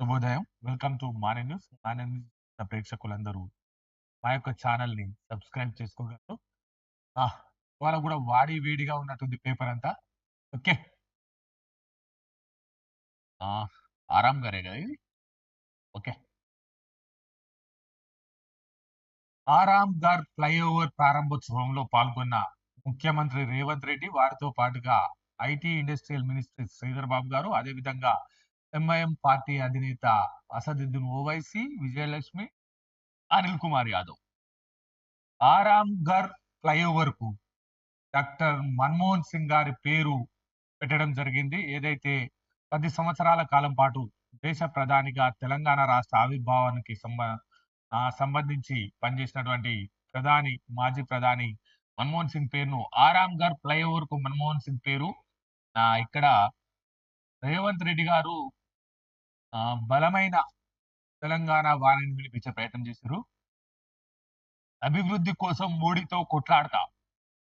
శుభోదయం. Welcome to morning news. Morning news ప్రేక్షకులందరూ మా యొక్క ఛానెల్‌ని సబ్స్క్రైబ్ చేసుకోగలరు. ఇవాళ కూడా వాడి వేడిగా ఉన్నట్టుంది పేపర్ అంతా. ఓకే. ఆరామ్ గారే కదా ఇది? ఓకే. ఆరామ్ గార్ ఫ్లైఓవర్ ప్రారంభోత్సవంలో పాల్గొన్న ముఖ్యమంత్రి రేవంత్ రెడ్డి, వారితో పాటుగా IT industrial ministry Sridhar Babu garu, అదేవిధంగా ఎంఐఎం పార్టీ అధినేత అసదుద్దీన్ ఓవైసీ, విజయలక్ష్మి, అనిల్ కుమార్ యాదవ్. ఆరాంఘర్ ఘర్ ఫ్లైఓవర్‌కు డాక్టర్ మన్మోహన్ సింగ్ గారి పేరు పెట్టడం జరిగింది. ఏదైతే పది సంవత్సరాల కాలం పాటు దేశ ప్రధానిగా తెలంగాణ రాష్ట్ర ఆవిర్భావానికి సంబంధ సంబంధించి పనిచేసినటువంటి ప్రధాని, మాజీ ప్రధాని మన్మోహన్ సింగ్ పేరును ఆరామ్ ఘర్ ఫ్లైఓవర్‌కు మన్మోహన్ సింగ్ పేరు ఇక్కడ రేవంత్ రెడ్డి గారు బలమైన తెలంగాణ వారిని వినిపించే ప్రయత్నం చేశారు అభివృద్ధి కోసం మోడీతో కొట్లాడతా.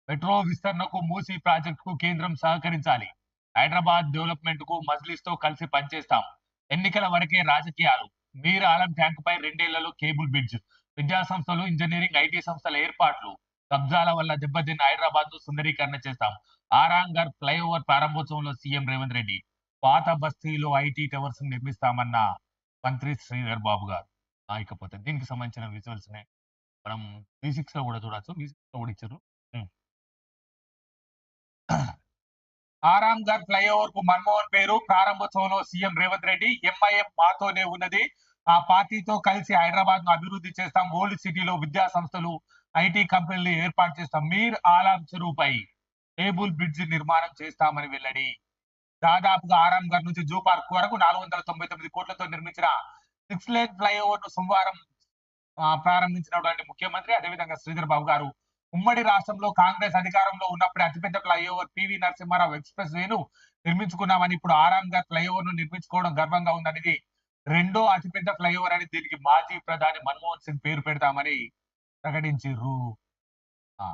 మెట్రో విస్తరణకు మూసీ ప్రాజెక్టుకు కేంద్రం సహకరించాలి. హైదరాబాద్ డెవలప్మెంట్ మజ్లిస్ మజ్లిస్‌తో కలిసి పనిచేస్తాం. ఎన్నికల వరకే రాజకీయాలు. మీర్ ఆలం ట్యాంకుపై రెండేళ్ళలో కేబుల్ బ్రిడ్జ్. విద్యా సంస్థలు, ఇంజనీరింగ్ ఐటీ సంస్థల ఏర్పాట్లు. కబ్జాల వల్ల దెబ్బతిన్న హైదరాబాద్ను సుందరీకరణ చేస్తాం. ఆరాంగర్ ఫ్లైఓవర్ ప్రారంభోత్సవంలో సీఎం రేవంత్ రెడ్డి. పాత బస్తీలో ఐటీ టవర్స్ నిర్మిస్తామన్న మంత్రి శ్రీధర్ బాబు గారు. ఇకపోతే దీనికి సంబంధించిన విజువల్స్ మనం మ్యూజిక్స్లో కూడా చూడొచ్చు. వి6లో లో కూడా ఇచ్చారు ఆరాంఘర్ ఫ్లైఓవర్కు మన్మోహన్ పేరు ప్రారంభోత్సవంలో సీఎం రేవంత్ రెడ్డి. ఎంఐఎం మాతోనే ఉన్నది. ఆ పార్టీతో కలిసి హైదరాబాద్ను అభివృద్ధి చేస్తాం. ఓల్డ్ సిటీలో విద్యా సంస్థలు, ఐటీ కంపెనీలు ఏర్పాటు చేస్తాం. మీర్ ఆలాం చెరువుపై టేబుల్ బ్రిడ్జ్ నిర్మాణం చేస్తామని వెల్లడి. దాదాపుగా ఆరామ్ ఘర్ నుంచి జూ పార్క్ వరకు 499 కోట్లతో నిర్మించిన సిక్స్ లేన్ ఫ్లైఓవర్‌ను సోమవారం ప్రారంభించినటువంటి ముఖ్యమంత్రి అదేవిధంగా శ్రీధర్ బాబు గారు ఉమ్మడి రాష్ట్రంలో కాంగ్రెస్ అధికారంలో ఉన్నప్పుడు అతిపెద్ద ఫ్లైఓవర్ పివి నరసింహారావు ఎక్స్‌ప్రెస్ వేను నిర్మించుకున్నామని ఇప్పుడు ఆరామ్ ఫ్లైఓవర్ను నిర్మించుకోవడం గర్వంగా ఉందనేది రెండో అతిపెద్ద ఫ్లైఓవర్ అని దీనికి మాజీ ప్రధాని మన్మోహన్ సింగ్ పేరు పెడతామని ప్రకటించిర్రు. ఆ!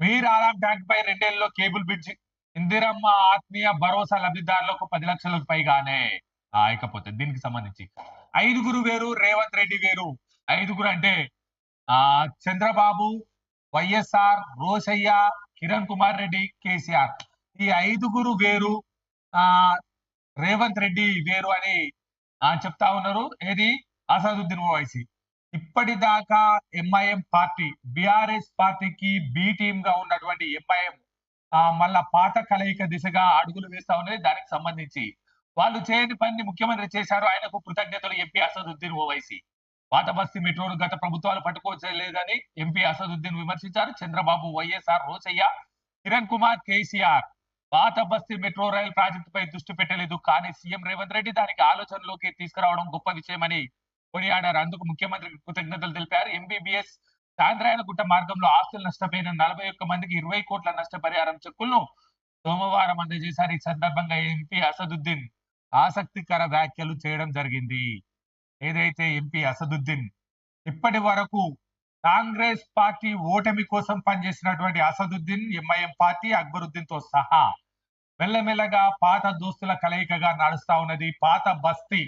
ఇకపోతే మీర్ ట్యాంక్ పై రెండేళ్ళలో కేబుల్ బ్రిడ్జ్. ఇందిరమ్మ ఆత్మీయ భరోసా లబ్ధిదారులకు పది లక్షలకు పైగానే. ఇకపోతే దీనికి సంబంధించి ఐదుగురు వేరు, రేవంత్ రెడ్డి వేరు. ఐదుగురు అంటే ఆ చంద్రబాబు, వైఎస్ఆర్, రోశయ్య, కిరణ్ కుమార్ రెడ్డి, కేసీఆర్. ఈ ఐదుగురు వేరు. ఆ రేవంత్ రెడ్డి వేరు అని చెప్తా ఉన్నారు. ఏది అసదుద్దీన్ ఓవైసీ. ఇప్పటిదాకా ఎంఐఎం పార్టీ, బిఆర్ఎస్ పార్టీకి బి టీమ్‌గా ఉన్నటువంటి ఎంఐఎం మళ్ళా పాత కలయిక దిశగా అడుగులు వేస్తా ఉన్నది. దానికి సంబంధించి వాళ్ళు చేయని పనిని ముఖ్యమంత్రి చేశారు. ఆయనకు కృతజ్ఞతలు ఎంపీ అసదుద్దీన్ ఓవైసీ. పాత మెట్రోను గత ప్రభుత్వాలు పట్టుకోలేదని ఎంపీ అసదుద్దీన్ విమర్శించారు. చంద్రబాబు, వైఎస్ఆర్, రోసయ్య కిరణ్ కుమార్, కేసీఆర్ పాత బస్తీ మెట్రో రైల్ ప్రాజెక్టుపై దృష్టి పెట్టలేదు. కానీ సీఎం రేవంత్ రెడ్డి దానికి ఆలోచనలోకి తీసుకురావడం గొప్ప విషయమని కొనియాడారు. అందుకు ముఖ్యమంత్రికి కృతజ్ఞతలు తెలిపారు. ఎంబీబీఎస్ చాంద్రాయణగుట్ట మార్గంలో ఆస్తులు నష్టపోయిన 41 మందికి 20 కోట్ల నష్టపరిహారం చెక్కులను సోమవారం అందజేశారు. ఈ సందర్భంగా ఎంపీ అసదుద్దీన్ ఆసక్తికర వ్యాఖ్యలు చేయడం జరిగింది. ఏదైతే ఎంపీ అసదుద్దీన్ ఇప్పటి వరకు కాంగ్రెస్ పార్టీ ఓటమి కోసం పనిచేసినటువంటి అసదుద్దీన్, ఎంఐఎం పార్టీ అక్బరుద్దీన్‌తో సహా మెల్లమెల్లగా పాత దోస్తుల కలయికగా నడుస్తా ఉన్నది. పాత బస్తీ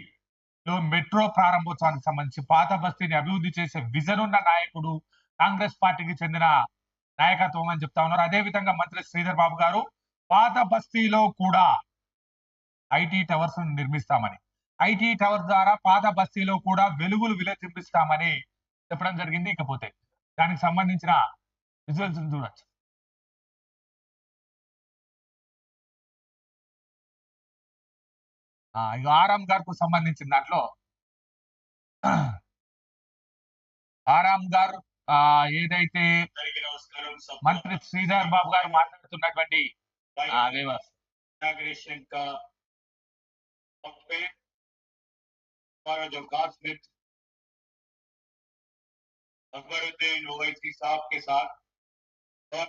లో మెట్రో ప్రారంభోత్సవానికి సంబంధించి పాత బస్తీని అభివృద్ధి చేసే విజన్ ఉన్న నాయకుడు కాంగ్రెస్ పార్టీకి చెందిన నాయకత్వం అని చెప్తా ఉన్నారు. అదే విధంగా మంత్రి శ్రీధర్ బాబు గారు పాత బస్తీలో కూడా ఐటీ టవర్స్ నిర్మిస్తామని. ఐటీ టవర్స్ ద్వారా పాత బస్తీలో కూడా వెలుగులు విలచింపిస్తామని చెప్పడం జరిగింది. ఇకపోతే దానికి సంబంధించిన విజువల్స్‌ని చూడొచ్చు. ఆ! ఇగ ఆరామ్ ఘర్‌కు సంబంధించిన దాంట్లో ఆరామ్ ఘర్ ఆహ్, ఏదైతే మంత్రి శ్రీధర్ బాబు గారు మాట్లాడుతున్నటువంటి ఆ! వివర్స్. इनॉग्रेशन का वक्त पे हमारा जो क्लासमेट अकबरुद्दीन ओवैसी साहब के साथ और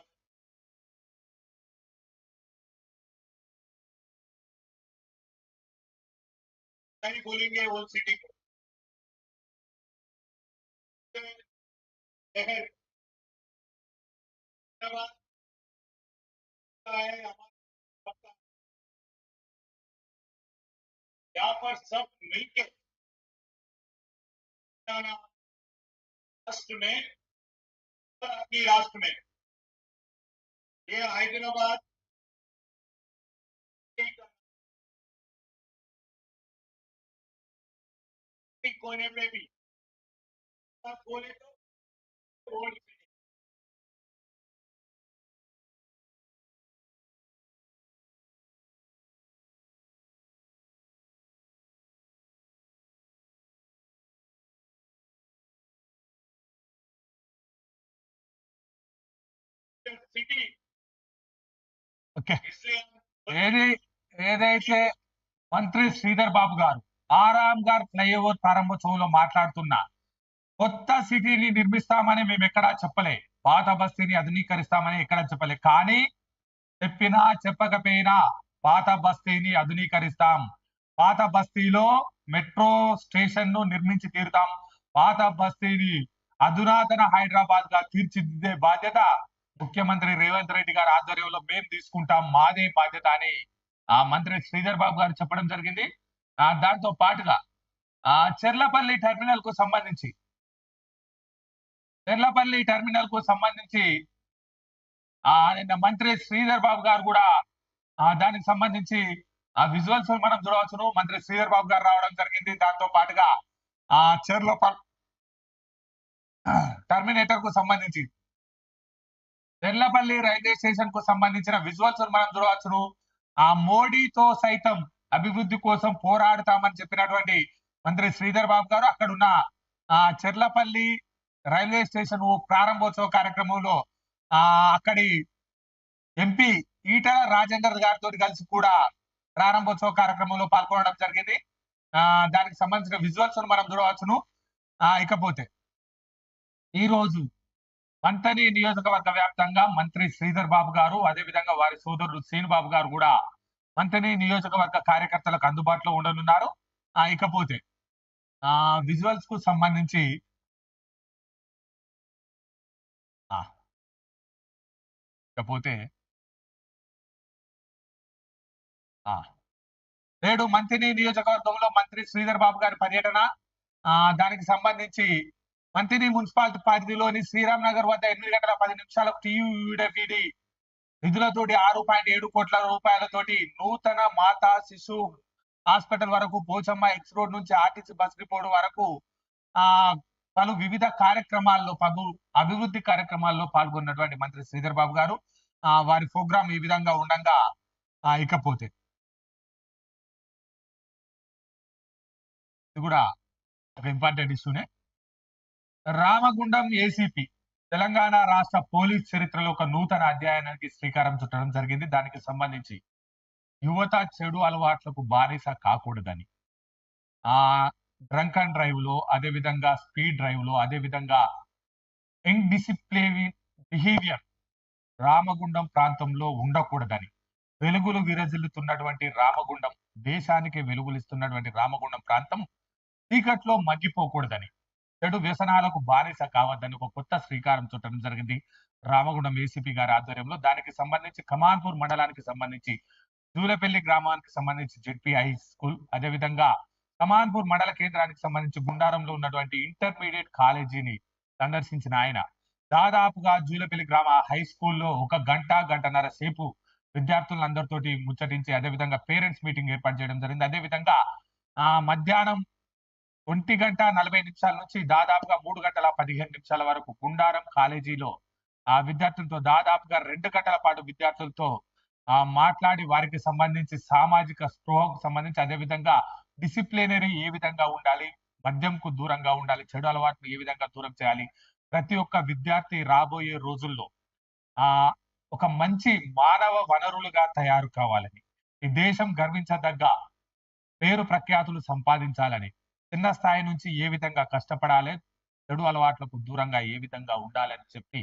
नहीं बोलेंगे ओल्ड सिटी को। यहाँ पर सब मिलके राष्ट्र में अपनी राष्ट्र में। ये हैदराबाद कोने पे भी आप बोले तो रोड पे सिटी ఓకే इसलिए हम ఏది ఏదైతే మంత్రి శ్రీధర్ బాబు గారు ఆరాం గారు ఫ్లైఓవర్ ప్రారంభోత్సవంలో మాట్లాడుతున్నా. కొత్త సిటీని నిర్మిస్తామని మేము ఎక్కడా చెప్పలే. పాత బస్తీని ఆధునీకరిస్తామని ఎక్కడా చెప్పలే. కానీ చెప్పినా చెప్పకపోయినా పాత బస్తీని ఆధునీకరిస్తాం. పాత బస్తీలో మెట్రో స్టేషన్ను నిర్మించి తీరుతాం. పాత బస్తీని అధునాతన హైదరాబాద్గా తీర్చిదిద్దే బాధ్యత ముఖ్యమంత్రి రేవంత్ రెడ్డి గారి ఆధ్వర్యంలో మేము తీసుకుంటాం. మాదే బాధ్యత అని ఆ మంత్రి శ్రీధర్ బాబు గారు చెప్పడం జరిగింది. దాంతో పాటుగా ఆ చెర్లపల్లి టెర్మినల్కు సంబంధించి చెర్లపల్లి టెర్మినల్కు సంబంధించి ఆ నిన్న మంత్రి శ్రీధర్ బాబు గారు కూడా ఆ దానికి సంబంధించి ఆ విజువల్స్ మనం చూడవచ్చును. మంత్రి శ్రీధర్ బాబు గారు రావడం జరిగింది. దాంతో పాటుగా ఆ చెర్లపల్లి టర్మినేటర్కు సంబంధించి తెల్లపల్లి రైల్వే స్టేషన్కు సంబంధించిన విజువల్స్ మనం చూడవచ్చును. ఆ మోడీతో సైతం అభివృద్ధి కోసం పోరాడతామని చెప్పినటువంటి మంత్రి శ్రీధర్ బాబు గారు అక్కడున్న ఆ చెర్లపల్లి రైల్వే స్టేషన్ ప్రారంభోత్సవ కార్యక్రమంలో ఆ అక్కడి ఎంపీ ఈటల రాజేందర్ గారితో కలిసి కూడా ప్రారంభోత్సవ కార్యక్రమంలో పాల్గొనడం జరిగింది. ఆ దానికి సంబంధించిన విజువల్స్ మనం చూడవచ్చును. ఆ ఇకపోతే ఈ రోజు వంతని నియోజకవర్గ వ్యాప్తంగా మంత్రి శ్రీధర్ బాబు గారు అదేవిధంగా వారి సోదరుడు శ్రీను బాబు గారు కూడా మంతని నియోజకవర్గ కార్యకర్తలకు అందుబాటులో ఉండనున్నారు. ఇకపోతే ఆ విజువల్స్కు సంబంధించి ఆ, ఇకపోతే నేడు మంత్రిని నియోజకవర్గంలో మంత్రి శ్రీధర్ బాబు గారి పర్యటన ఆ దానికి సంబంధించి మంత్రి మున్సిపాలిటీ పరిధిలోని శ్రీరామ్ నగర్ వద్ద ఎనిమిది గంటల పది నిమిషాలకు టీయూడీ నిధులతోటి ఆరు పాయింట్ ఏడు కోట్ల రూపాయలతోటి నూతన మాతా శిశు హాస్పిటల్ వరకు పోచమ్మ ఎక్స్ రోడ్ నుంచి ఆర్టీసీ బస్ డిపోడ్ వరకు ఆ పలు వివిధ కార్యక్రమాల్లో పలు అభివృద్ధి కార్యక్రమాల్లో పాల్గొన్నటువంటి మంత్రి శ్రీధర్ బాబు గారు. ఆ వారి ప్రోగ్రాం ఈ విధంగా ఉండగా ఆ ఇకపోతే. ఇది కూడా ఒక ఇంపార్టెంట్ ఇష్యూనే రామగుండం ఏసీపీ తెలంగాణ రాష్ట్ర పోలీస్ చరిత్రలో ఒక నూతన అధ్యయనానికి శ్రీకారం చుట్టడం జరిగింది. దానికి సంబంధించి యువత చెడు అలవాట్లకు బానిస కాకూడదని. ఆ డ్రంక్ అండ్ డ్రైవ్లో అదే విధంగా స్పీడ్ డ్రైవ్లో అదే విధంగా ఇన్డిసిప్లిన్ బిహేవియర్ రామగుండం ప్రాంతంలో ఉండకూడదని. వెలుగులు విరజిల్లుతున్నటువంటి రామగుండం దేశానికి వెలుగులిస్తున్నటువంటి రామగుండం ప్రాంతం చీకట్లో మగ్గిపోకూడదని. చెడు వ్యసనాలకు బానిస కావద్దని ఒక కొత్త శ్రీకారం చుట్టడం జరిగింది. రామగుండం ఏసీపీ గారి ఆధ్వర్యంలో దానికి సంబంధించి కమాన్పూర్ మండలానికి సంబంధించి జూలపల్లి గ్రామానికి సంబంధించి జెడ్పీ హై స్కూల్ అదేవిధంగా కమాన్పూర్ మండల కేంద్రానికి సంబంధించి గుండారంలో ఉన్నటువంటి ఇంటర్మీడియట్ కాలేజీని సందర్శించిన ఆయన. దాదాపుగా జూలపల్లి గ్రామ హై స్కూల్లో ఒక గంట గంటన్నర సేపు విద్యార్థులందరితోటి ముచ్చటించి అదేవిధంగా పేరెంట్స్ మీటింగ్ ఏర్పాటు చేయడం జరిగింది. అదేవిధంగా ఆ మధ్యాహ్నం ఒంటి గంట నలభై నిమిషాల నుంచి దాదాపుగా మూడు గంటల పదిహేను నిమిషాల వరకు గుండారం కాలేజీలో ఆ విద్యార్థులతో దాదాపుగా రెండు గంటల పాటు విద్యార్థులతో ఆ మాట్లాడి వారికి సంబంధించి సామాజిక స్పృహకు సంబంధించి అదే విధంగా డిసిప్లినరీ ఏ విధంగా ఉండాలి మద్యంకు దూరంగా ఉండాలి చెడు అలవాట్లు ఏ విధంగా దూరం చేయాలి ప్రతి ఒక్క విద్యార్థి రాబోయే రోజుల్లో ఆ ఒక మంచి మానవ వనరులుగా తయారు కావాలని ఈ దేశం గర్వించదగ్గ పేరు ప్రఖ్యాతులు సంపాదించాలని చిన్న స్థాయి నుంచి ఏ విధంగా కష్టపడాలి చెడు అలవాట్లకు దూరంగా ఏ విధంగా ఉండాలని చెప్పి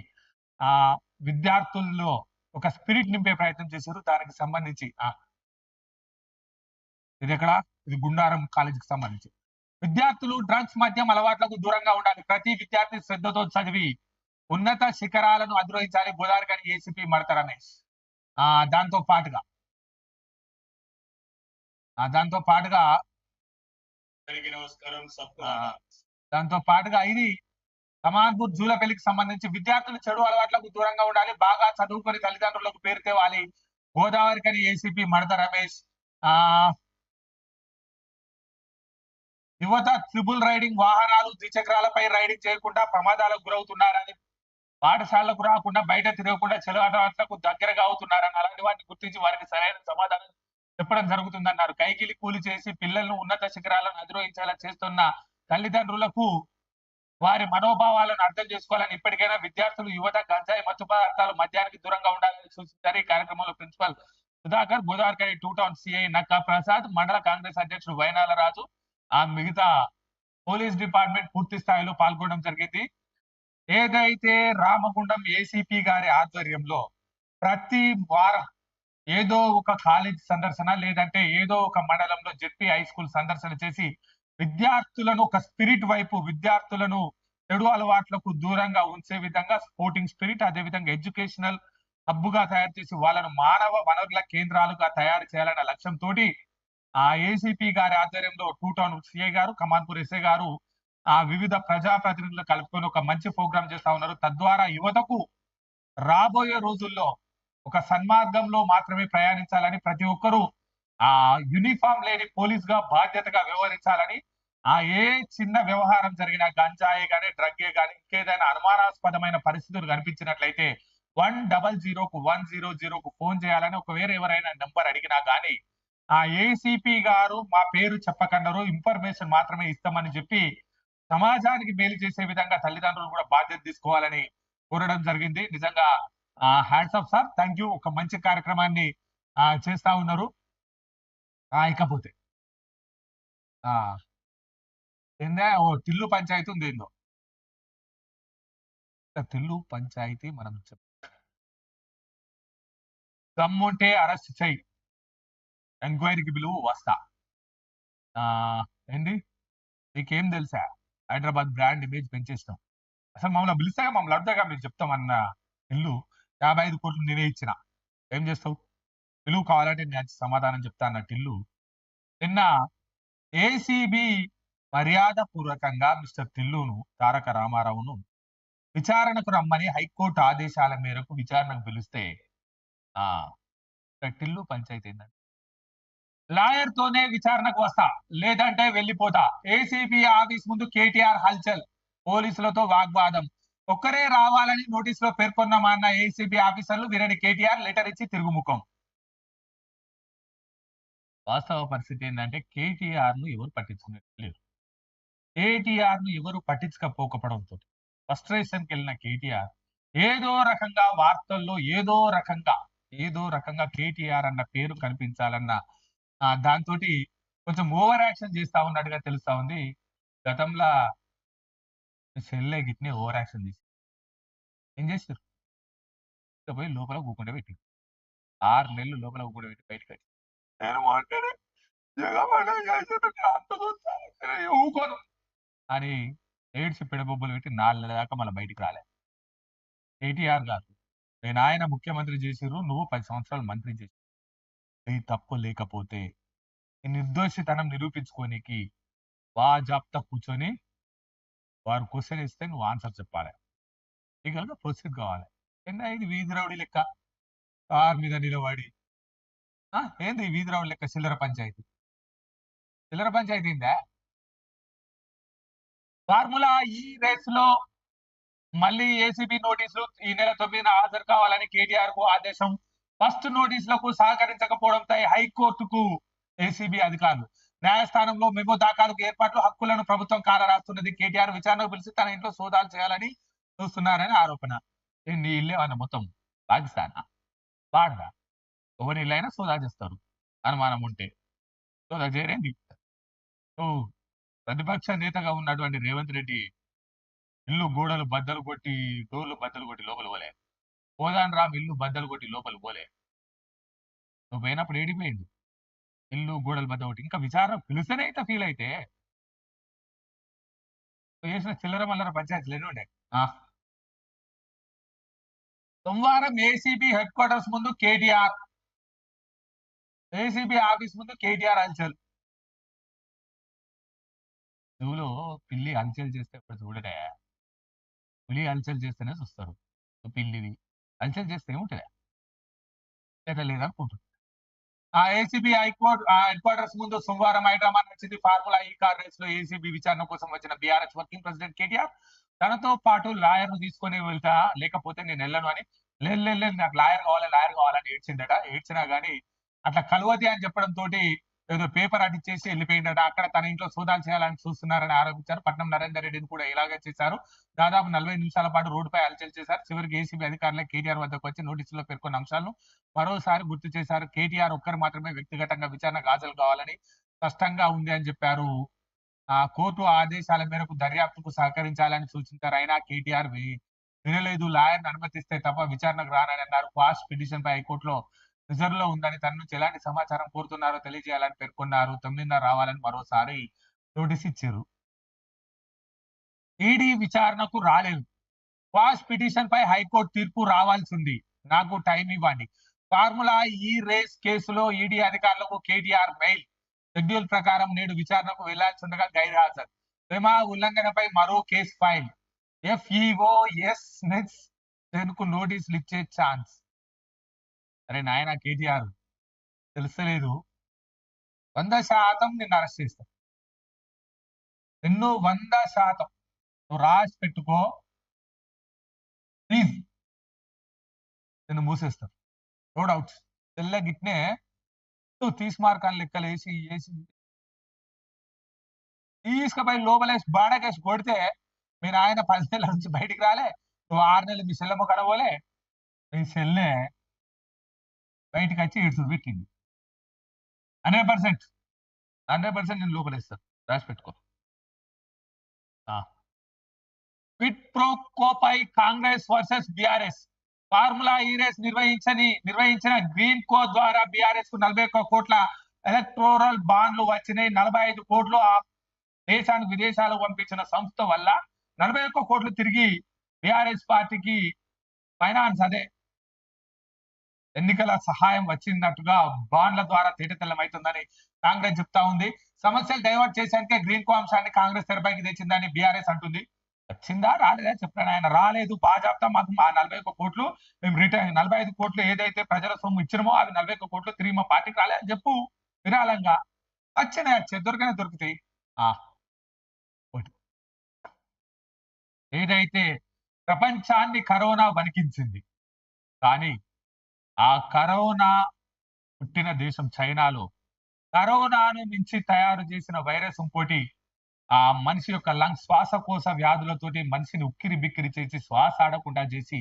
ఆ విద్యార్థుల్లో ఒక స్పిరిట్ నింపే ప్రయత్నం చేశారు. దానికి సంబంధించి ఇది ఎక్కడ? ఇది గుండారం కాలేజీకి సంబంధించి. విద్యార్థులు డ్రగ్స్ మద్యం అలవాట్లకు దూరంగా ఉండాలి. ప్రతి విద్యార్థి శ్రద్ధతో చదివి ఉన్నత శిఖరాలను అధిరోహించాలి. గోదావరికని ఏసీపీ మడత రమేష్. ఆ దాంతో పాటుగా దాంతో పాటుగా దాంతో పాటుగా ఇది సమాన్పూర్ జూల పెళ్ళికి సంబంధించి విద్యార్థులు చెడు అలవాట్లకు దూరంగా ఉండాలి బాగా చదువుకొని తల్లిదండ్రులకు పేరు తేవాలి. గోదావరి కని ఏసీపీ మడత రమేష్. ఆ యువత ట్రిపుల్ రైడింగ్ వాహనాలు ద్విచక్రాలపై రైడింగ్ చేయకుండా ప్రమాదాలకు గురవుతున్నారని పాఠశాలకు రాకుండా బయట తిరగకుండా చెడు అలవాట్లకు దగ్గరగా అవుతున్నారని అలాంటి వాటిని గుర్తించి వారికి సరైన సమాధానం చెప్పడం జరుగుతుందన్నారు. కైకిలి కూలి చేసి పిల్లలను ఉన్నత శిఖరాలను అధిరోహించేలా చేస్తున్న తల్లిదండ్రులకు వారి మనోభావాలను అర్థం చేసుకోవాలని ఇప్పటికైనా విద్యార్థులు యువత గంజాయి మత్తు పదార్థాలు మద్యానికి దూరంగా ఉండాలని సూచించారు ఈ కార్యక్రమంలో principal Sudhakar. Godavari two town CI Nakka Prasad మండల కాంగ్రెస్ అధ్యక్షుడు వైనాల రాజు ఆ మిగతా పోలీస్ డిపార్ట్మెంట్ పూర్తి స్థాయిలో పాల్గొనడం జరిగింది. ఏదైతే రామగుండం ఏసీపీ గారి ఆధ్వర్యంలో ప్రతి వారం ఏదో ఒక కాలేజ్ సందర్శన లేదంటే ఏదో ఒక మండలంలో జెడ్పీ హై స్కూల్ సందర్శన చేసి విద్యార్థులను ఒక స్పిరిట్ వైపు విద్యార్థులను చెడు అలవాట్లకు దూరంగా ఉంచే విధంగా స్పోర్టింగ్ స్పిరిట్ అదే విధంగా ఎడ్యుకేషనల్ హబ్బుగా తయారు చేసి వాళ్ళను మానవ వనరుల కేంద్రాలుగా తయారు చేయాలన్న లక్ష్యంతో ఆ ఏసీపీ గారి ఆధ్వర్యంలో టూ టౌన్ సిఐ గారు కమాన్పూర్ ఎస్ఐ గారు ఆ వివిధ ప్రజాప్రతినిధులు కలుపుకొని ఒక మంచి ప్రోగ్రామ్ చేస్తా ఉన్నారు. తద్వారా యువతకు రాబోయే రోజుల్లో ఒక సన్మార్గంలో మాత్రమే ప్రయాణించాలని ప్రతి ఒక్కరూ ఆ యూనిఫామ్ లేని పోలీస్గా బాధ్యతగా వ్యవహరించాలని ఆ ఏ చిన్న వ్యవహారం జరిగినా గంజాయే గానీ డ్రగ్గే గానీ ఇంకేదైనా అనుమానాస్పదమైన పరిస్థితులు కనిపించినట్లయితే వన్ డబల్ జీరోకు వన్ జీరో జీరోకు ఫోన్ చేయాలని ఒకవేళ ఎవరైనా నెంబర్ అడిగినా గానీ ఆ ఏసీపీ గారు మా పేరు చెప్పకన్నారు ఇన్ఫర్మేషన్ మాత్రమే ఇస్తామని చెప్పి సమాజానికి మేలు చేసే విధంగా తల్లిదండ్రులు కూడా బాధ్యత తీసుకోవాలని కోరడం జరిగింది. నిజంగా hands off sir thank you ఒక మంచి కార్యక్రమాన్ని చేస్తా ఉన్నారు. ఆ, ఇకపోతే ఆ. ఏందే? ఓ తిల్లు పంచాయతీ ఉంది ఏందో. తిల్లు పంచాయతీ మనం చెప్ దమ్ముంటే అరెస్ట్ చేయి. ఎంక్వైరీకి పిలువు వస్తా. ఆ నీకేం తెలుసా? హైదరాబాద్ బ్రాండ్ ఇమేజ్ పెంచేస్తాం అసలు మమ్మల్ని పిలిస్తాగా? మమ్మల్ని అడుగుతాగా? మీరు చెప్తాం అన్న ఇల్లు యాభై ఐదు కోట్లు నేనే ఇచ్చిన. ఏం చేస్తావు? పిలువు కావాలంటే నేను సమాధానం చెప్తా అన్నట్టు ఇల్లు. నిన్న ఏసీబీ మర్యాద పూర్వకంగా మిస్టర్ తిల్లును తారక రామారావును విచారణకు రమ్మని హైకోర్టు ఆదేశాల మేరకు విచారణకు పిలిస్తే ఆ టిల్లు పంచాయతీ ఏంటంటే లాయర్ తోనే విచారణకు వస్తా లేదంటే వెళ్ళిపోతా. ఏసీబీ ఆఫీస్ ముందు కేటీఆర్ హల్చల్ పోలీసులతో వాగ్వాదం. ఒక్కరే రావాలని నోటీసులో పేర్కొన్నామా అన్న ఏసీబీ ఆఫీసర్లు వీరని కేటీఆర్ లెటర్ ఇచ్చి తిరుగుముఖం. వాస్తవ పరిస్థితి ఏంటంటే కేటీఆర్ను ఎవరు పట్టించుకునేది కేటీఆర్ను ఎవరు పట్టించకపోకపోవడంతో ఫ్రస్ట్రేషన్కి వెళ్ళిన కేటీఆర్ ఏదో రకంగా వార్తల్లో ఏదో రకంగా ఏదో రకంగా కేటీఆర్ అన్న పేరు కనిపించాలన్న దాంతో కొంచెం ఓవర్ యాక్షన్ చేస్తా ఉన్నట్టుగా తెలుస్తా ఉంది. గతంలో సెల్లే గిట్నే ఓవర్ యాక్షన్ తీసి. ఏం చేశారు ఇంకా పోయి లోపల కూకుండా పెట్టి ఆరు నెలలు లోపల కూకుండా పెట్టి బయటకు వచ్చి. నేను మాట్లాడే జగమోహన్ అని ఎయిడ్స్ పిడబొబ్బలు పెట్టి నాలుగు నెలల దాకా మళ్ళీ బయటికి రాలే. కేటీఆర్ గారు నేను ఆయన ముఖ్యమంత్రి చేసిర్రు నువ్వు పది సంవత్సరాలు మంత్రి చేసి నీ తప్పు లేకపోతే నిర్దోషితనం నిరూపించుకోనికి బాజాప్తా కూర్చొని వారు క్వశ్చన్ ఇస్తే నువ్వు ఆన్సర్ చెప్పాలి. ఇక ప్రొసీడ్ కావాలి. ఏంటో ఇది వీధి లెక్క? కార్ మీద నిలబడి. ఏంది వీధి రౌడీ లెక్క చిల్లర పంచాయతీ? చిల్లర పంచాయతీ ఏందా ఫార్ములా ఈ రేస్లో మళ్ళీ ఏసీబీ నోటీసులు ఈ నెల తొమ్మిదిన హాజరు కావాలని కేటీఆర్కు ఆదేశం. ఫస్ట్ నోటీసులకు సహకరించకపోవడంతో హైకోర్టుకు ఏసీబీ అధికారులు న్యాయస్థానంలో మెమో దాఖలకు ఏర్పాట్లు హక్కులను ప్రభుత్వం కాల రాస్తున్నది కేటీఆర్ విచారణకు పిలిచి తన ఇంట్లో సోదాలు చేయాలని చూస్తున్నారని ఆరోపణ. నీ ఇల్లే అన్న మొత్తం పాకిస్తాన్. బాడ్దా ఎవరి ఇల్లైనా సోదా చేస్తారు. అనుమానం ఉంటే సోదా చేయరేంది ఓ ప్రతిపక్ష నేతగా ఉన్నటువంటి రేవంత్ రెడ్డి ఇల్లు గోడలు బద్దలు కొట్టి డోర్లు బద్దలు కొట్టి లోపల పోలే. పోదాన్ రామ్ ఇల్లు బద్దలు కొట్టి లోపల పోలే. నువ్వు పోయినప్పుడు ఏడిపోయింది ఇల్లు గోడల మధ్య ఒకటి. ఇంకా విచారణ పిలిస్తేనే అయితే ఫీల్ అయితే. చేసిన చిల్లర మల్లర పంచాయతీలు ఎన్ని ఉండే. సోమవారం ఏసీబీ హెడ్ క్వార్టర్స్ ముందు కేటీఆర్. ఏసీబీ ఆఫీస్ ముందు కేటీఆర్ అంచెల్. జూలో పిల్లి హల్చల్ చేస్తే ఇప్పుడు చూడలే. పులి హల్చల్ చేస్తేనే చూస్తారు. పిల్లిది. పిల్లివి చేస్తేనే చేస్తే ఏముంటుందా? ఎట్లా ఆ ఏసీబీ హైకోర్టు హెడ్ క్వార్టర్స్ ముందు సోమవారం హైదరాబాద్ వచ్చింది ఫార్ములా ఈ కార్ రేస్లో ఏసీబీ విచారణ కోసం వచ్చిన బీఆర్ఎస్ వర్కింగ్ ప్రెసిడెంట్ కేటీఆర్. తనతో పాటు లాయర్ను తీసుకొని వెళ్తా లేకపోతే నేను వెళ్ళను అని. లేదు లేదు నాకు లాయర్ కావాలి లాయర్ కావాలని ఏడ్చిందట. ఏడ్చినా గానీ అట్లా కలవది అని చెప్పడం తోటి ఏదో పేపర్ అడిచేసి వెళ్ళిపోయిందట అక్కడ తన ఇంట్లో సోదాలు చేయాలని చూస్తున్నారని ఆరోపించారు. పట్నం నరేందర్ రెడ్డిని కూడా ఇలాగే చేశారు. దాదాపు నలభై నిమిషాల పాటు రోడ్డుపై అలచల్ చేశారు. చివరికి ఏసీబీ అధికారులే కేటీఆర్ వద్దకు వచ్చి నోటీసులో పేర్కొన్న అంశాలను మరోసారి గుర్తు చేశారు. కేటీఆర్ ఒక్కరు మాత్రమే వ్యక్తిగతంగా విచారణకు హాజరు కావాలని స్పష్టంగా ఉంది అని చెప్పారు. ఆ కోర్టు ఆదేశాల మేరకు దర్యాప్తుకు సహకరించాలని సూచించారు. అయినా కేటీఆర్ వినలేదు. లాయర్ అనుమతిస్తే తప్ప విచారణకు రానని అన్నారు. క్వాష్ పిటిషన్ పై హైకోర్టులో రిజర్వ్లో ఉందని తన నుంచి ఎలాంటి సమాచారం కోరుతున్నారో తెలియజేయాలని పేర్కొన్నారు. తొమ్మిదిన్నర రావాలని మరోసారి నోటీస్ ఇచ్చారు. ఈడీ విచారణకు రాలేదు. క్వాష్ పిటిషన్ పై హైకోర్టు తీర్పు రావాల్సి ఉంది. నాకు టైం ఇవ్వండి. ఫార్ములా ఈ రేస్ కేసులో ఈడీ అధికారులకు కేటీఆర్ మెయిల్. షెడ్యూల్ ప్రకారం నేడు విచారణకు వెళ్ళాల్సిండగా గైర్హాజరు. ప్రేమ ఉల్లంఘనపై మరో కేసు ఫైల్. ఎఫ్ఈఓ ఎస్ నెక్స్కు నోటీసులు ఇచ్చే ఛాన్స్. అరే నాయన కేటీఆర్ తెలుసలేదు వంద శాతం నిన్ను అరెస్ట్ చేస్తాను నిన్ను వంద శాతం నువ్వు రాసి పెట్టుకో. ప్లీజ్ నిన్ను మూసేస్తాను నో డౌట్స్ తెల్ల గిట్నే నువ్వు తీసి లెక్కలు వేసి వేసి. తీసుకుపోయి లోపలేసి బాడకేసి కొడితే మీరు ఆయన పది నెలల నుంచి బయటికి రాలే. నువ్వు ఆరు నెలలు మీ సెల్లమ్మ కడవలే. మీ సెల్లే బయటకు వచ్చి ఇడుసు పెట్టింది. Hundred percent. హండ్రెడ్ పర్సెంట్ నేను లోపలేస్తాను రాసి పెట్టుకో. Quid pro కోపై Congress versus BRS formula E race నిర్వహించని నిర్వహించిన గ్రీన్ కో ద్వారా బిఆర్ఎస్కు నలభై ఒక్క కోట్ల ఎలక్ట్రోరల్ బాండ్లు వచ్చినాయి. నలభై ఐదు కోట్లు ఆ దేశానికి విదేశాలకు పంపించిన సంస్థ వల్ల నలభై ఒక్క కోట్లు తిరిగి బిఆర్ఎస్ పార్టీకి ఫైనాన్స్ అదే. ఎన్నికల సహాయం వచ్చినట్టుగా బాండ్ల ద్వారా తేటతెల్లమవుతుందని కాంగ్రెస్ చెప్తా ఉంది. సమస్యలు డైవర్ట్ చేసేందుకే గ్రీన్ కో అంశాన్ని కాంగ్రెస్ తెరపైకి తెచ్చిందని బీఆర్ఎస్ అంటుంది. వచ్చిందా? రాలేదా? చెప్పాను ఆయన రాలేదు. బాజాప్తా మాకు మా నలభై ఒక్క కోట్లు మేము రిటర్న్ నలభై ఐదు కోట్లు ఏదైతే ప్రజల సొమ్ము ఇచ్చినమో అవి నలభై ఒక్క కోట్లు తిరిగి మా పార్టీకి రాలేదని చెప్పు. విరాళంగా. వచ్చినాయి వచ్చాయి. దొరికనే దొరుకుతాయి. ఏదైతే ప్రపంచాన్ని కరోనా వణికించింది. కానీ ఆ కరోనా పుట్టిన దేశం చైనాలో కరోనాను మించి తయారు చేసిన వైరస్ ఇంకోటి ఆ మనిషి యొక్క లంగ్ శ్వాసకోశ వ్యాధులతోటి మనిషిని ఉక్కిరి బిక్కిరి చేసి శ్వాస ఆడకుండా చేసి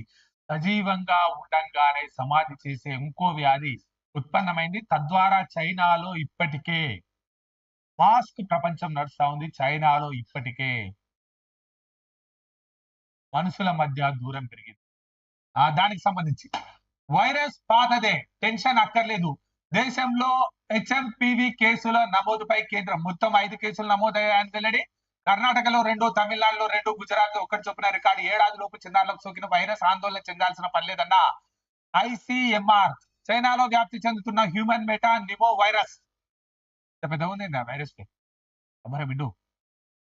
సజీవంగా ఉండంగానే సమాధి చేసే ఇంకో వ్యాధి ఉత్పన్నమైంది. తద్వారా చైనాలో ఇప్పటికే మాస్క్ ప్రపంచం నడుస్తా ఉంది. చైనాలో ఇప్పటికే మనుషుల మధ్య దూరం పెరిగింది. దానికి సంబంధించి వైరస్ పాతదే టెన్షన్ అక్కర్లేదు. దేశంలో హెచ్ఎంపివి కేసుల నమోదుపై కేంద్రం మొత్తం ఐదు కేసులు నమోదయ్యాయని వెల్లడి. కర్ణాటకలో రెండు తమిళనాడులో రెండు గుజరాత్లో ఒకటి చొప్పున రికార్డు ఏడాది లోపు చిన్నారులకు సోకిన వైరస్ ఆందోళన చెందాల్సిన పనిలేదన్న ఐసీఎంఆర్ చైనాలో వ్యాప్తి చెందుతున్న హ్యూమన్ మెటా నిమో వైరస్. పెద్ద ఉంది వైరస్ మరి విండు.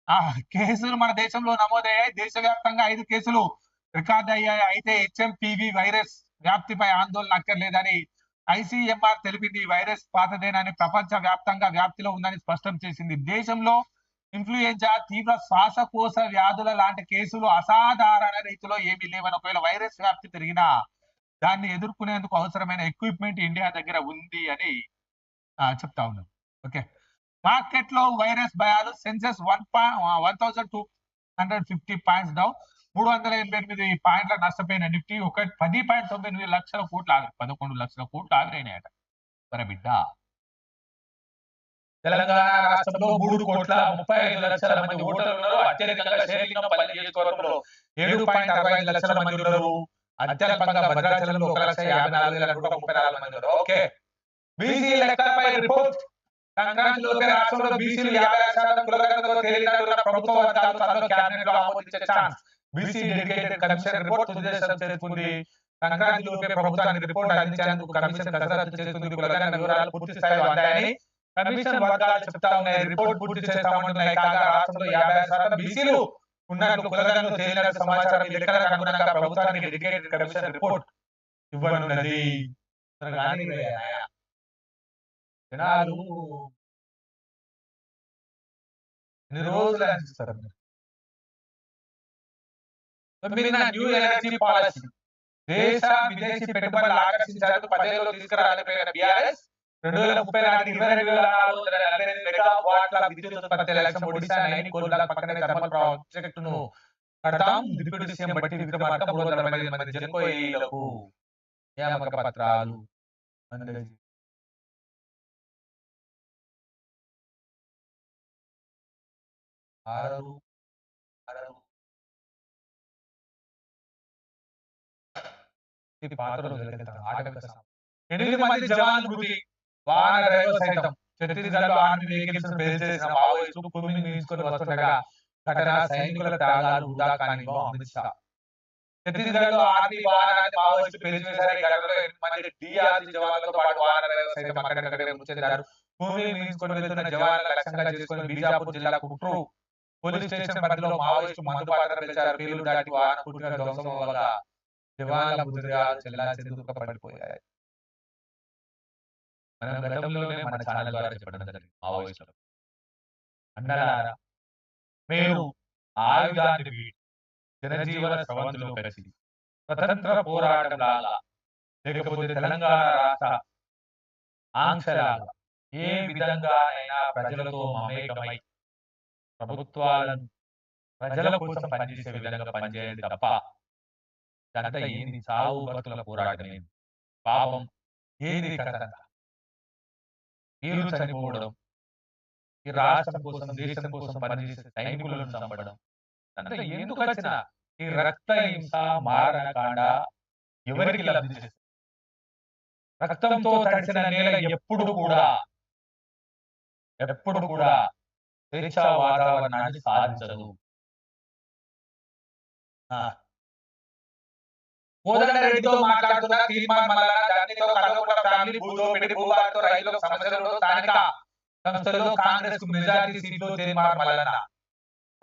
ఆ కేసులు మన దేశంలో నమోదయ్యాయి. దేశవ్యాప్తంగా ఐదు కేసులు రికార్డ్ అయ్యాయి అయితే హెచ్ఎంపివి వైరస్ వ్యాప్తిపై ఆందోళన అక్కర్లేదని ఐసీఎంఆర్ తెలిపింది. వైరస్ పాతదేనని ప్రపంచ వ్యాప్తంగా వ్యాప్తిలో ఉందని స్పష్టం చేసింది. దేశంలో ఇన్ఫ్లుయెంజా తీవ్ర శ్వాసకోశ వ్యాధుల లాంటి కేసులు అసాధారణ రీతిలో ఏమీ లేవని ఒకవేళ వైరస్ వ్యాప్తి పెరిగినా దాన్ని ఎదుర్కొనేందుకు అవసరమైన ఎక్విప్మెంట్ ఇండియా దగ్గర ఉంది అని చెప్తా ఉన్నాం. ఓకే. మార్కెట్లో వైరస్ భయాలు Sensex one one thousand two hundred fifty points down. మూడు వందల ఎనభై ఎనిమిది పాయింట్ల నష్టపోయిన నిఫ్టీ ఒక పది పాయింట్ తొంభై ఎనిమిది లక్షల కోట్లు ఆగి పదకొండు లక్షల కోట్లు ఆగిరైనాయట మరి బిడ్డ తెలంగాణ రాష్ట్రంలో మూడు కోట్ల ముప్పై ఐదు లక్షల మంది ఓటర్లు ఉన్నారు. అత్యధికంగా శేరిలింగంపల్లి నియోజకవర్గంలో ఏడు పాయింట్ అరవై ఐదు లక్షల మంది ఉన్నారు. అత్యల్పంగా భద్రాచలంలో ఒక లక్ష యాభై నాలుగు వేల నూట ముప్పై నాలుగు మంది ఉన్నారు. ఓకే. బీసీ లెక్కలపై రిపోర్ట్. సంక్రాంతిలోపే రాష్ట్రంలో బీసీలు యాభై శాతం కులగణతో తేలినట్టున్న ప్రభుత్వ వర్గాలు తనలో క్యాబినెట్లో ఆమోదించే chance. BC dedicated commission report ఉద్దేశం చేసుకుంది సంక్రాంతిలోపే ప్రభుత్వానికి రిపోర్ట్ అందించేందుకు కమిషన్ కసరత్తు చేస్తుంది. వివరాలు పూర్తి స్థాయిలో అందాయని కమిషన్ వర్గాలు చెప్తా ఉన్నాయి. రిపోర్ట్ పూర్తి చేస్తామంటున్నాయి. కాగా రాష్ట్రంలో యాభై శాతం బీసీలు ఉన్నట్లు కులగలను తేలినట్టు సమాచారం ఈ లెక్కలకు అనుగుణంగా ప్రభుత్వానికి డెడికేటెడ్ కమిషన్ రిపోర్ట్ ఇవ్వనున్నది. కానీ జనాలు ఎన్ని రోజులు అనిపిస్తారు? తొమ్మిదిన న్యూ ఎనర్జీ పాలసీ దేశ విదేశీ పెట్టుబడులు ఆకర్షించాలని పదేళ్ళలో తీసుకురాలిపోయిన బీఆర్ఎస్ రెండు వేల ముప్పై నాటి ఇరవై రెండు వేల నాలుగు వందల నలభై ఎనిమిది మెగావాట్ల విద్యుత్ ఉత్పత్తి లక్ష్యం ఒడిశా నైని కోళ్ళ పక్కనే థర్మల్ ప్రాజెక్టును కడతాం. డిప్యూటీ సీఎం బట్టి విక్రమార్క మూడు వందల మంది మంది జన్కోయిలకు నియామక పత్రాలు ఆరు పాత రోజులు వెళ్తారు ఆటవిక ఎనిమిది మంది జవాన్లు మృతి వాహన డ్రైవర్ సైతం. ఛత్తీస్గఢ్లో ఆర్మీ వెహికల్స్ బేస్ చేసిన మావోయిస్టులు భూమిని మించుకొని వస్తుండగా ఘటన సైనికుల త్యాగాలు వృధా కానివో అమిత్ షా ఛత్తీస్గఢ్లో ఆర్మీ వాహనాన్ని మావోయిస్టులు పేల్చివేశారు ఈ ఘటనలో ఎనిమిది మంది డిఆర్జీ జవాన్లతో పాటు వాహన డ్రైవర్ సైతం అక్కడికక్కడే మృతి చెందారు భూమిని మించుకొని వెళ్తున్న జవాన్ల లక్ష్యంగా చేసుకుని బీజాపూర్ జిల్లా కుట్రు పోలీస్ స్టేషన్ పరిధిలో మావోయిస్టు మందుపాత్ర పిలిచారు పేర్లు దాటి వాహనం పూర్తిగా ధ్వంసం వల్ల జవాన్ల మృతదేహాలు చెల్లా చెదురుగా పడిపోయాయి మనం గతంలోనే మన ఛానల్ ద్వారా చెప్పడం జరిగింది. మావోయిస్టులు అన్నలారా మీరు ఆయుధాన్ని వీడి జనజీవన స్రవంతిలో కలిసి స్వతంత్ర పోరాటం లాగా లేకపోతే తెలంగాణ రాష్ట్ర ఆంక్షలాగా ఏ విధంగానైనా ప్రజలతో మమేకమై ప్రభుత్వాలను ప్రజల కోసం పనిచేసే విధంగా పనిచేయండి తప్ప ఇదంతా ఏంది? సావు బతుకుల పోరాటం ఏంది? పాపం ఏది కథ? చనిపోవడం ఈ రాష్ట్రం కోసం దేశం కోసం పనిచేసే సైనికులను చంపడం. అంతా ఎందుకు వచ్చిన ఈ రక్త హింస మారణకాండ ఎవరికి లబ్ధి చేస్తుంది? రక్తంతో తడిసిన నేల ఎప్పుడు కూడా ఎప్పుడు కూడా స్వేచ్ఛా వాతావరణాన్ని సాధించదు. ఆ. కోదండరెడ్డితో మాట్లాడుతున్న తీర్మాన్ మల్లన్న ధరణితో కల్వకుంట్ల ఫ్యామిలీ భూదోపిడి భూభారతో రైతులకు సమస్యలు స్థానిక సంస్థల్లో కాంగ్రెస్కు మెజార్టీ సీట్లు తీర్మాన్ మల్లన్న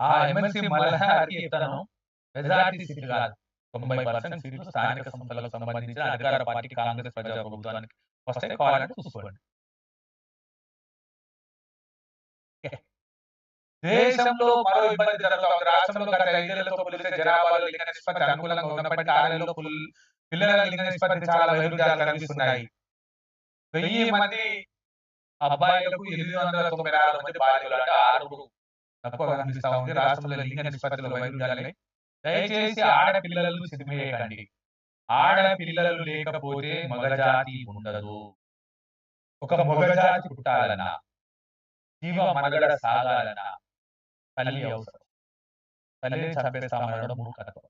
ఆ ఎమ్మెల్సీ మల్లన్నకి ఇతను మెజార్టీ సీట్లు కాదు. తొంభై పర్సెంట్ సీట్లు స్థానిక సంస్థలకు సంబంధించిన అధికార పార్టీ కాంగ్రెస్ ప్రజాప్రభుత్వానికి వస్తే కావాలంటే చూసుకోండి. దేశంలో మరో ఇబ్బంది జరుగుతోంది రాష్ట్రంలో గత ఐదేళ్ళతో పోలిస్తే జనాభాలో లింగ నిష్పత్తి అనుకూలంగా ఉన్నప్పటికీ ఆరేళ్ళలో పిల్లల లింగ నిష్పత్తి చాలా వైరుధ్యాలు కనిపిస్తున్నాయి. వెయ్యి మంది అబ్బాయిలకు ఎనిమిది వందల తొంభై నాలుగు మంది బాలికలు అంటే ఆరుగురు తక్కువ కనిపిస్తా ఉంది. రాష్ట్రంలో లింగ నిష్పత్తిలో వైరుధ్యాలే దయచేసి ఆడపిల్లలను సిద్ధమేయకండి ఆడపిల్లలు లేకపోతే మగజాతి ఉండదు. ఒక మగజాతి పుట్టాలనా జీవ మనుగడ సాగాలనా తల్లి అవసరం. తల్లిని చంపేస్తామనడం మూర్ఖత్వం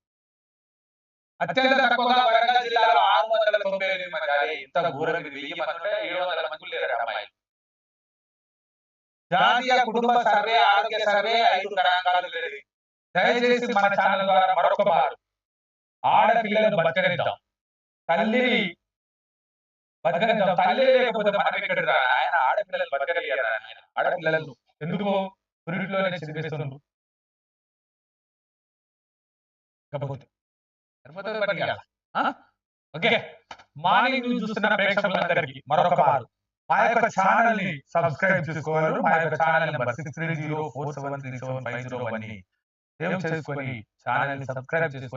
అత్యంత తక్కువగా వరంగల్ జిల్లాలో ఆరు వందల తొంభై ఎనిమిది మంది. అదే ఇంత ఘోరంగా వెయ్యి మంది ఉంటే ఏడు వందల మంది లేరు అమ్మాయిలు. జాతీయ కుటుంబ సర్వే ఆరోగ్య సర్వే ఐదు గణాంకాలు లేదు దయచేసి మన ఛానల్ ద్వారా మరొక మారు ఆడపిల్లలను బతకనిద్దాం. తల్లిని బతకనిద్దాం. తల్లి లేకపోతే మనం ఇక్కడ. ఆయన ఆడపిల్లలు బతకగలిగారు ఆయన ఆడపిల్లలను ఎందుకు? పురిటిలోనే చదివేస్తున్నారు కాకపోతే సరిపోతుంది పని ఓకే. మార్నింగ్ న్యూస్ చూస్తున్న ప్రేక్షకులందరికీ మరొక మారు. మా యొక్క ఛానల్ని సబ్స్క్రైబ్ చేసుకోవాలి మా యొక్క channel number six three zero four seven three seven five zero one save చేసుకొని ఛానల్ని సబ్స్క్రైబ్ చేసుకొని